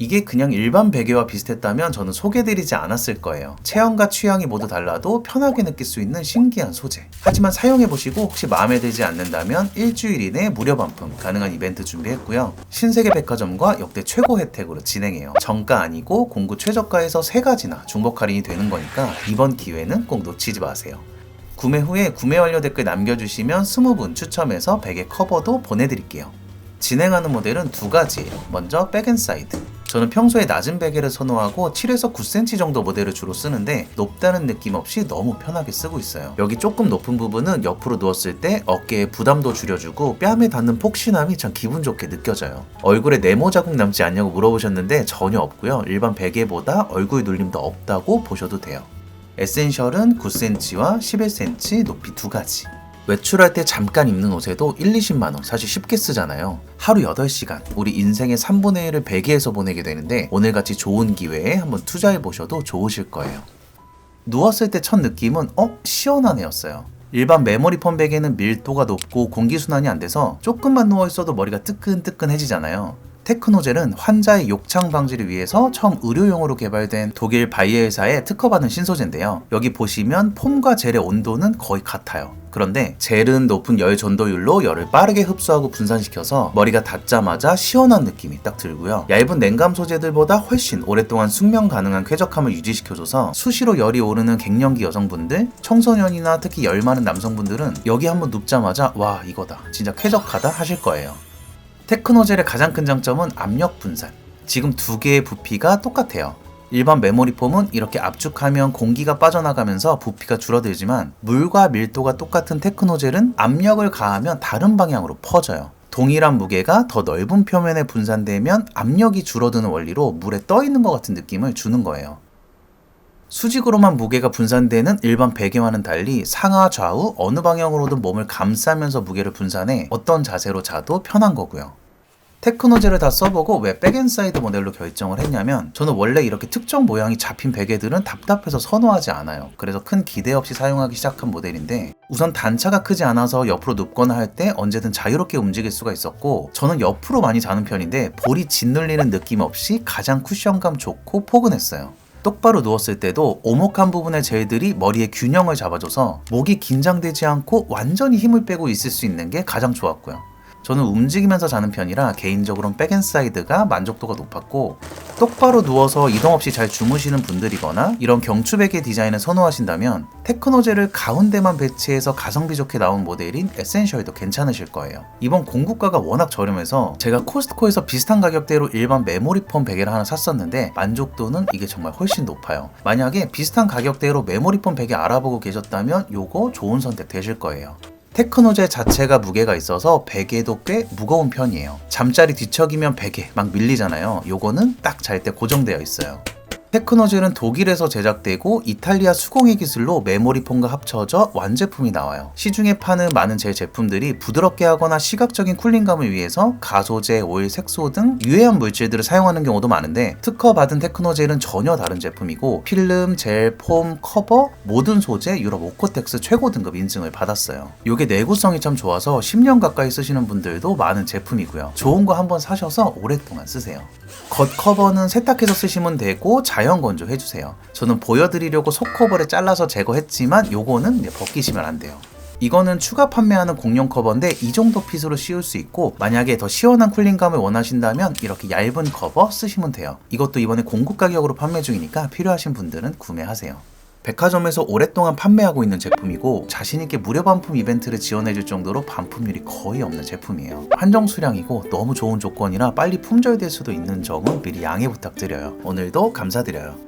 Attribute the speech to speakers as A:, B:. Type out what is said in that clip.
A: 이게 그냥 일반 베개와 비슷했다면 저는 소개드리지 않았을 거예요. 체형과 취향이 모두 달라도 편하게 느낄 수 있는 신기한 소재. 하지만 사용해보시고 혹시 마음에 들지 않는다면 일주일 이내 무료 반품 가능한 이벤트 준비했고요. 신세계 백화점과 역대 최고 혜택으로 진행해요. 정가 아니고 공구 최저가에서 세 가지나 중복 할인이 되는 거니까 이번 기회는 꼭 놓치지 마세요. 구매 후에 구매 완료 댓글 남겨주시면 20분 추첨해서 베개 커버도 보내드릴게요. 진행하는 모델은 두 가지예요. 먼저 백앤사이드. 저는 평소에 낮은 베개를 선호하고 7에서 9cm 정도 모델을 주로 쓰는데 높다는 느낌 없이 너무 편하게 쓰고 있어요. 여기 조금 높은 부분은 옆으로 누웠을 때 어깨에 부담도 줄여주고 뺨에 닿는 폭신함이 참 기분 좋게 느껴져요. 얼굴에 네모 자국 남지 않냐고 물어보셨는데 전혀 없고요. 일반 베개보다 얼굴 눌림도 없다고 보셔도 돼요. 에센셜은 9cm와 11cm 높이 두 가지. 외출할 때 잠깐 입는 옷에도 1, 20만 원 사실 쉽게 쓰잖아요. 하루 8시간 우리 인생의 3분의 1을 베개에서 보내게 되는데 오늘같이 좋은 기회에 한번 투자해 보셔도 좋으실 거예요. 누웠을 때 첫 느낌은 어? 시원하네였어요. 일반 메모리 폼 베개는 밀도가 높고 공기순환이 안 돼서 조금만 누워 있어도 머리가 뜨끈뜨끈해지잖아요. 테크노젤은 환자의 욕창 방지를 위해서 처음 의료용으로 개발된 독일 바이에 회사의 특허받은 신소재인데요. 여기 보시면 폼과 젤의 온도는 거의 같아요. 그런데 젤은 높은 열 전도율로 열을 빠르게 흡수하고 분산시켜서 머리가 닿자마자 시원한 느낌이 딱 들고요. 얇은 냉감 소재들보다 훨씬 오랫동안 숙면 가능한 쾌적함을 유지시켜줘서 수시로 열이 오르는 갱년기 여성분들, 청소년이나 특히 열 많은 남성분들은 여기 한번 눕자마자 와 이거다 진짜 쾌적하다 하실 거예요. 테크노젤의 가장 큰 장점은 압력 분산. 지금 두 개의 부피가 똑같아요. 일반 메모리 폼은 이렇게 압축하면 공기가 빠져나가면서 부피가 줄어들지만 물과 밀도가 똑같은 테크노젤은 압력을 가하면 다른 방향으로 퍼져요. 동일한 무게가 더 넓은 표면에 분산되면 압력이 줄어드는 원리로 물에 떠 있는 것 같은 느낌을 주는 거예요. 수직으로만 무게가 분산되는 일반 베개와는 달리 상하 좌우 어느 방향으로든 몸을 감싸면서 무게를 분산해 어떤 자세로 자도 편한 거고요. 테크노젤을 다 써보고 왜 백앤사이드 모델로 결정을 했냐면 저는 원래 이렇게 특정 모양이 잡힌 베개들은 답답해서 선호하지 않아요. 그래서 큰 기대 없이 사용하기 시작한 모델인데 우선 단차가 크지 않아서 옆으로 눕거나 할 때 언제든 자유롭게 움직일 수가 있었고 저는 옆으로 많이 자는 편인데 볼이 짓눌리는 느낌 없이 가장 쿠션감 좋고 포근했어요. 똑바로 누웠을 때도 오목한 부분의 젤들이 머리의 균형을 잡아줘서 목이 긴장되지 않고 완전히 힘을 빼고 있을 수 있는 게 가장 좋았고요. 저는 움직이면서 자는 편이라 개인적으로는 백앤사이드가 만족도가 높았고 똑바로 누워서 이동 없이 잘 주무시는 분들이거나 이런 경추베개 디자인을 선호하신다면 테크노젤을 가운데만 배치해서 가성비 좋게 나온 모델인 에센셜도 괜찮으실 거예요. 이번 공구가가 워낙 저렴해서 제가 코스트코에서 비슷한 가격대로 일반 메모리 폼 베개를 하나 샀었는데 만족도는 이게 정말 훨씬 높아요. 만약에 비슷한 가격대로 메모리 폼 베개 알아보고 계셨다면 요거 좋은 선택 되실 거예요. 테크노젤 자체가 무게가 있어서 베개도 꽤 무거운 편이에요. 잠자리 뒤척이면 베개 막 밀리잖아요. 요거는 딱 잘 때 고정되어 있어요. 테크노젤은 독일에서 제작되고 이탈리아 수공예 기술로 메모리 폼과 합쳐져 완제품이 나와요. 시중에 파는 많은 젤 제품들이 부드럽게 하거나 시각적인 쿨링감을 위해서 가소제, 오일, 색소 등 유해한 물질들을 사용하는 경우도 많은데 특허받은 테크노젤은 전혀 다른 제품이고 필름, 젤, 폼, 커버 모든 소재 유럽 오코텍스 최고 등급 인증을 받았어요. 이게 내구성이 참 좋아서 10년 가까이 쓰시는 분들도 많은 제품이고요. 좋은 거 한번 사셔서 오랫동안 쓰세요. 겉 커버는 세탁해서 쓰시면 되고 자연 건조 해주세요. 저는 보여드리려고 속 커버를 잘라서 제거했지만 요거는 벗기시면 안 돼요. 이거는 추가 판매하는 공룡 커버인데 이 정도 핏으로 씌울 수 있고 만약에 더 시원한 쿨링감을 원하신다면 이렇게 얇은 커버 쓰시면 돼요. 이것도 이번에 공급 가격으로 판매 중이니까 필요하신 분들은 구매하세요. 백화점에서 오랫동안 판매하고 있는 제품이고 자신있게 무료 반품 이벤트를 지원해줄 정도로 반품률이 거의 없는 제품이에요. 한정 수량이고 너무 좋은 조건이라 빨리 품절될 수도 있는 점은 미리 양해 부탁드려요. 오늘도 감사드려요.